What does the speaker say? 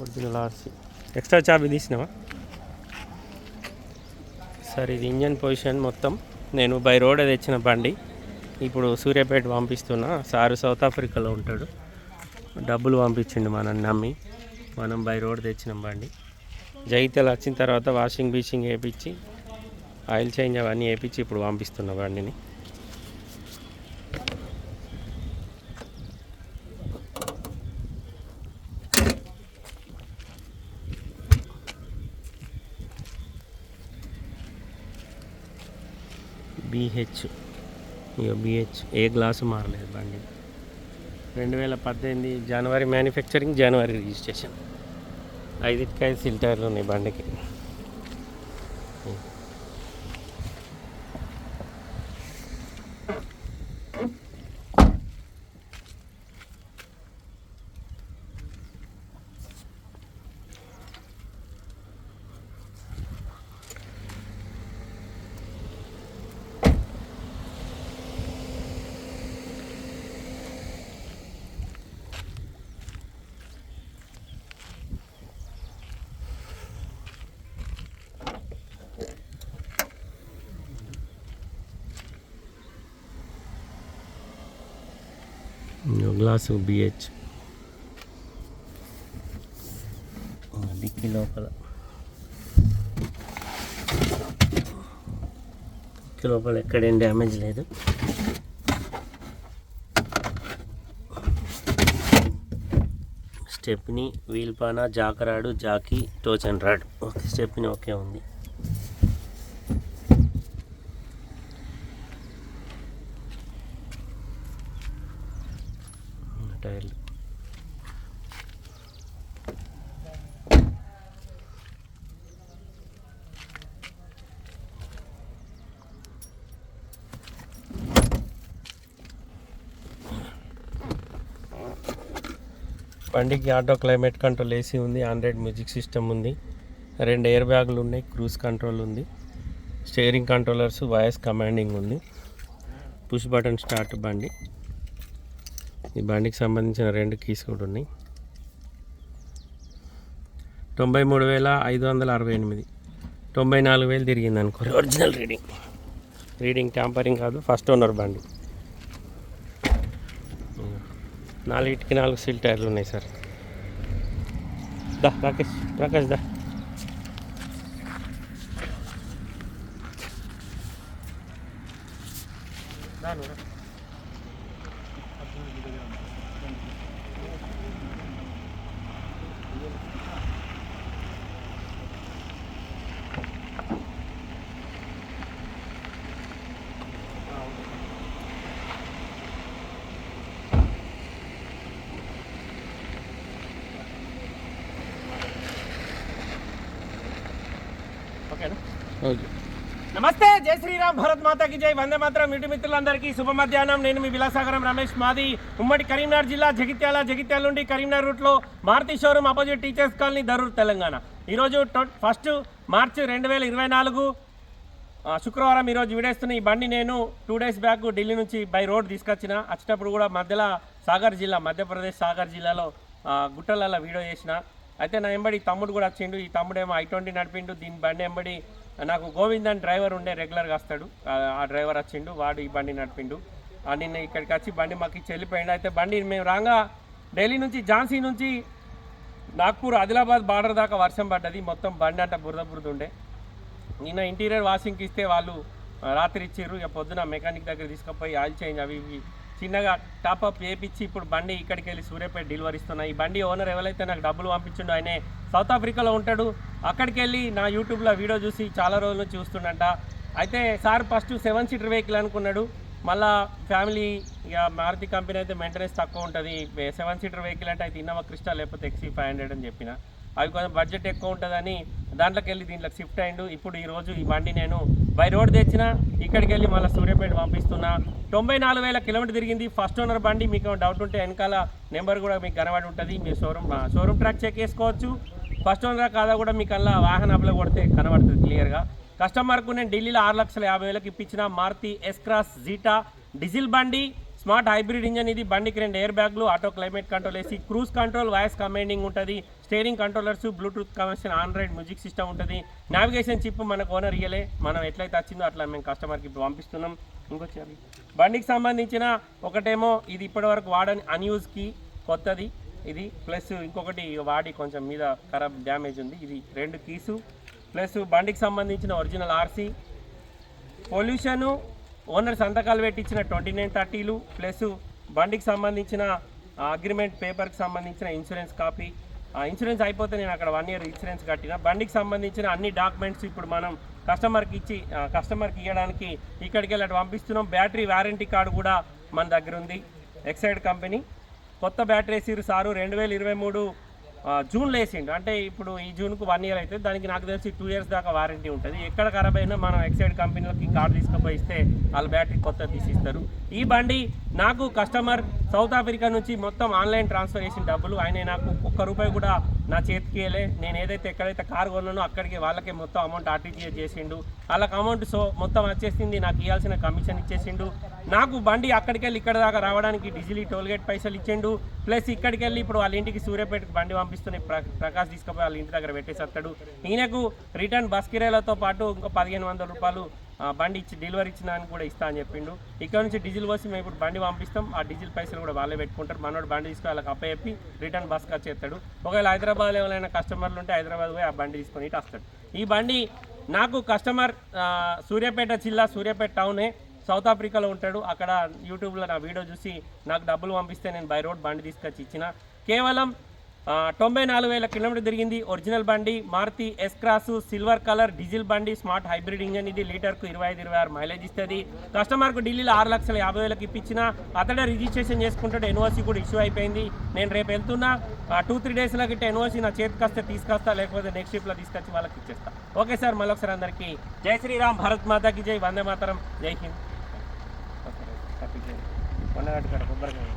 Original RC extra charge తీసినావా? Sir ఇది engine position మొత్తం. నేను బై రోడ్ తెచ్చిన బండి. ఇప్పుడు సూర్యాపేట పంపిస్తున్నా. సారు సౌత్ ఆఫ్రికాలో ఉంటాడు. డబ్బులు పంపించిండు మనం నమ్మి. మనం బై రోడ్ తెచ్చిన బండి. జైత్యాలు వచ్చిన తర్వాత వాషింగ్ బీషింగ్ వేయించి ఆయిల్ చేంజ్ అవన్నీ వేయించి ఇప్పుడు పంపిస్తున్న బండిని. బీహెచ్ ఇక బీహెచ్ ఏ గ్లాసు మారలేదు బండి. రెండు వేల పద్దెనిమిది జనవరి మ్యానుఫ్యాక్చరింగ్ జనవరి రిజిస్ట్రేషన్. ఐదుకి ఐదు ఉన్నాయి బండికి. గ్లాసు బిహెచ్ డిక్కి లోపల డిక్కి లోపల ఎక్కడేం డ్యామేజ్ లేదు. స్టెప్ని వీల్పానా jack rod Jackie torch and rod okay stepney okay ఉంది. టైర్లు బండికి ఆటో క్లైమేట్ కంట్రోల్ ఏసీ ఉంది ఆండ్రాయిడ్ మ్యూజిక్ సిస్టమ్ ఉంది రెండు ఎయిర్ బ్యాగులు ఉన్నాయి క్రూజ్ కంట్రోల్ ఉంది స్టీరింగ్ కంట్రోలర్స్ వాయిస్ కమాండింగ్ ఉంది పుష్ బటన్ స్టార్ట్ బండి. ఈ బండికి సంబంధించిన రెండు కీస్ కూడా ఉన్నాయి. తొంభై మూడు వేల ఐదు వందల అరవై ఎనిమిది. తొంభై నాలుగు వేలు తిరిగింది అనుకోరు ఒరిజినల్ రీడింగ్ రీడింగ్ ట్యాంపరింగ్ కాదు ఫస్ట్ ఓనర్ బండి. నాలుగిటికి నాలుగు సీల్ టైర్లు ఉన్నాయి సార్. దా రాకేష్ రాకేష్ దా. నమస్తే జై శ్రీరామ్ భరత్ మాతాకి జై. వందే మాత్రం ఇంటి మిత్రులందరికీ శుభ మధ్యాహ్నం. నేను మీ విలాసాగరం రమేష్ మాది ఉమ్మడి కరీంనగర్ జిల్లా జగిత్యాల జగిత్యాల నుండి కరీంనగర్ రూట్లో Maruti showroom opposite teachers colony Darur Telangana. ఈరోజు ఫస్ట్ మార్చి రెండు వేల ఇరవై నాలుగు శుక్రవారం ఈరోజు విడేస్తున్న ఈ బండి నేను టూ డేస్ బ్యాక్ ఢిల్లీ నుంచి బై రోడ్ తీసుకొచ్చిన. వచ్చేటప్పుడు కూడా మధ్యలో సాగర్ జిల్లా మధ్యప్రదేశ్ సాగర్ జిల్లాలో గుట్టలలో వీడియో చేసిన. అయితే నా ఎంబడి తమ్ముడు కూడా వచ్చిండు. ఈ తమ్ముడేమో ఐ ట్వంటీ నడిపిండు. దీని బండి ఎంబడి నాకు గోవింద్ అని డ్రైవర్ ఉండే రెగ్యులర్గా వస్తాడు. ఆ, డ్రైవర్ వచ్చిండు వాడు ఈ బండి నడిపిండు. ఆ, నిన్న ఇక్కడికి వచ్చి బండి మాకు ఇచ్చి వెళ్ళిపోయిండు. అయితే బండి మేము రాగా ఢిల్లీ నుంచి ఝాన్సీ నుంచి నాగ్పూర్ ఆదిలాబాద్ బార్డర్ దాకా వర్షం పడ్డది. మొత్తం బండి అంట బురద బురద ఉండే. నిన్న ఇంటీరియర్ వాషింగ్కి ఇస్తే వాళ్ళు రాత్రి ఇచ్చారు ఇక పొద్దున మెకానిక్ దగ్గర తీసుకుపోయి ఆయిల్ చేంజ్ అవి ఇవి చిన్నగా టాపప్ చేయించి ఇప్పుడు బండి ఇక్కడికి వెళ్ళి సూర్యాపేట డెలివరీ ఇస్తున్నా. ఈ బండి ఓనర్ ఎవరైతే నాకు డబ్బులు పంపించిండో ఆయనే సౌత్ ఆఫ్రికాలో ఉంటాడు. అక్కడికి వెళ్ళి నా యూట్యూబ్లో వీడియో చూసి చాలా రోజుల నుంచి చూస్తుండంట. అయితే sir first seven seater vehicle అనుకున్నాడు. మళ్ళా ఫ్యామిలీ ఇక మారుతి కంపెనీ అయితే మెయింటెనెన్స్ తక్కువ ఉంటుంది. సెవెన్ సీటర్ వెహికల్ అంటే అయితే ఇన్నోవా క్రిస్టా లేకపోతే ఎక్సీ ఫైవ్ హండ్రెడ్ అని చెప్పిన. అవి కొంచెం బడ్జెట్ ఎక్కువ ఉంటుందని దాంట్లోకి వెళ్ళి దీంట్లో షిఫ్ట్ అయ్యిండు ఇప్పుడు ఈరోజు ఈ బండి నేను బై రోడ్ తెచ్చిన ఇక్కడికి వెళ్ళి మళ్ళీ సూర్యాపేట పంపిస్తున్నా. తొంభై నాలుగు వేల కిలోమీటర్ తిరిగింది. ఫస్ట్ ఓనర్ బండి మీకు డౌట్ ఉంటే వెనకాల నెంబర్ కూడా మీకు కనబడి ఉంటుంది. మీ షోరూమ్ షోరూమ్ ట్రాక్ చెక్ చేసుకోవచ్చు. ఫస్ట్ ఓనర్ కాదా కూడా మీకు అలా వాహన అప్లో కొడితే కనబడుతుంది క్లియర్గా కస్టమర్కు నేను ఢిల్లీలో ఆరు లక్షల యాభై వేలకు ఇప్పించిన Maruti S cross Zeta diesel బండి. స్మార్ట్ హైబ్రిడ్ ఇంజన్ ఇది బండికి రెండు ఎయిర్ బ్యాగ్లు auto climate control AC cruise control voice commanding ఉంటుంది. Steering controllers Bluetooth connection Android music system ఉంటుంది. నావిగేషన్ చిప్ మనకు ఓనర్ ఇయ్యలే. మనం ఎట్లయితే వచ్చిందో అట్లా మేము కస్టమర్కి ఇప్పుడు పంపిస్తున్నాం. ఇంకొచ్చి బండికి సంబంధించిన ఒకటేమో ఇది ఇప్పటివరకు వాడని అన్యూజ్కి కొత్తది. ఇది ప్లస్ ఇంకొకటి వాడి కొంచెం మీద ఖరాబ్ డ్యామేజ్ ఉంది. ఇది రెండు కీసు. ప్లస్ బండికి సంబంధించిన ఒరిజినల్ ఆర్సీ. పొల్యూషను ఓనర్ సంతకాలు పెట్టించిన ట్వంటీ నైన్ థర్టీలు ప్లస్ బండికి సంబంధించిన అగ్రిమెంట్ పేపర్కి సంబంధించిన ఇన్సూరెన్స్ కాపీ. ఆ ఇన్సూరెన్స్ అయిపోతే నేను అక్కడ వన్ ఇయర్ ఇన్సూరెన్స్ కట్టిన. బండికి సంబంధించిన అన్ని డాక్యుమెంట్స్ ఇప్పుడు మనం కస్టమర్కి ఇచ్చి కస్టమర్కి ఇవ్వడానికి ఇక్కడికి వెళ్ళి అటు పంపిస్తున్నాం. బ్యాటరీ వారంటీ కార్డు కూడా మన దగ్గర ఉంది. Exide company. కొత్త బ్యాటరీ వేసిరు సారు. రెండు వేల ఇరవై మూడు జూన్లో వేసిండు. అంటే ఇప్పుడు ఈ జూన్కు వన్ ఇయర్ అయితే దానికి నాకు తెలిసి టూ ఇయర్స్ దాకా వారంటీ ఉంటుంది. ఎక్కడ ఖరాబ్ అయినా మనం ఎక్సైడ్ కంపెనీలకి కార్డు తీసుకుపోయి ఇస్తే వాళ్ళ బ్యాటరీ కొత్త తీసిస్తారు. ఈ బండి నాకు కస్టమర్ సౌత్ ఆఫ్రికా నుంచి మొత్తం ఆన్లైన్ ట్రాన్స్ఫర్ చేసిన డబ్బులు. ఆయన నాకు ఒక్క రూపాయి కూడా నా చేతికి వెళ్ళే నేను ఏదైతే ఎక్కడైతే కార్ కొన్నానో అక్కడికి వాళ్ళకే మొత్తం అమౌంట్ ఆర్టీజీఎస్ చేసిండు. వాళ్ళకి అమౌంట్ సో మొత్తం వచ్చేసింది. నాకు ఇవ్వాల్సిన కమిషన్ ఇచ్చేసిండు. నాకు బండి అక్కడికి వెళ్ళి ఇక్కడ దాకా రావడానికి డీజిల్ టోల్గేట్ పైసలు ఇచ్చిండు. ప్లస్ ఇక్కడికి వెళ్ళి ఇప్పుడు వాళ్ళ ఇంటికి సూర్యాపేటకి బండి పంపిస్తున్న ప్ర- ప్రకాష్ తీసుకుపోయి వాళ్ళ ఇంటి దగ్గర పెట్టేసేస్తాడు ఈయనకు రిటర్న్ బస్ కిరాయిలతో పాటు ఇంకో పదిహేను వందల రూపాయలు బండి ఇచ్చి డెలివరీ ఇచ్చిన ఇచ్చినానికి కూడా ఇస్తా అని చెప్పిండు. ఇక్కడ నుంచి డీజిల్ పోసి మేము ఇప్పుడు బండి పంపిస్తాం. ఆ డీజిల్ పైసలు కూడా వాళ్ళే పెట్టుకుంటారు. మనోడు బండి తీసుకుని వాళ్ళకి అప్పచెప్పి రిటర్న్ బస్ ఖర్చు చేస్తాడు. ఒకవేళ హైదరాబాద్లో ఎవరైనా కస్టమర్లు ఉంటే హైదరాబాద్ పోయి ఆ బండి తీసుకొని ఇటు వస్తాడు. ఈ బండి నాకు కస్టమర్ సూర్యాపేట జిల్లా సూర్యాపేట టౌనే సౌత్ ఆఫ్రికాలో ఉంటాడు. అక్కడ యూట్యూబ్లో నా వీడియో చూసి నాకు డబ్బులు పంపిస్తే నేను బై రోడ్ బండి తీసుకొచ్చి ఇచ్చిన. కేవలం తొంభై నాలుగు వేల కిలోమీటర్ తిరిగింది ఒరిజినల్ బండి Maruti S cross silver colour diesel బండి స్మార్ట్ హైబ్రిడ్ ఇంజన్. ఇది లీటర్కు ఇరవై ఐదు ఇరవై ఆరు మైలేజ్ ఇస్తుంది. కస్టమర్కు ఢిల్లీలో ఆరు లక్షల యాభై వేలకు ఇప్పించిన అతడే రిజిస్ట్రేషన్ చేసుకుంటాడు. ఎన్ఓసి కూడా ఇష్యూ అయిపోయింది. నేను రేపు వెళ్తున్నా. టూ త్రీ డేస్లో గిట్ట ఎన్ఓసి నా చేతికి వస్తే తీసుకొస్తా లేకపోతే నెక్స్ట్ షిప్లో తీసుకొచ్చి వాళ్ళకి ఇచ్చేస్తా. ఓకే సార్ మళ్ళీ ఒకసారి అందరికీ జై శ్రీరామ్ భారత్ మాతాకి జై వందే మాతరం జై హింద్. కొబ్బరికాయ.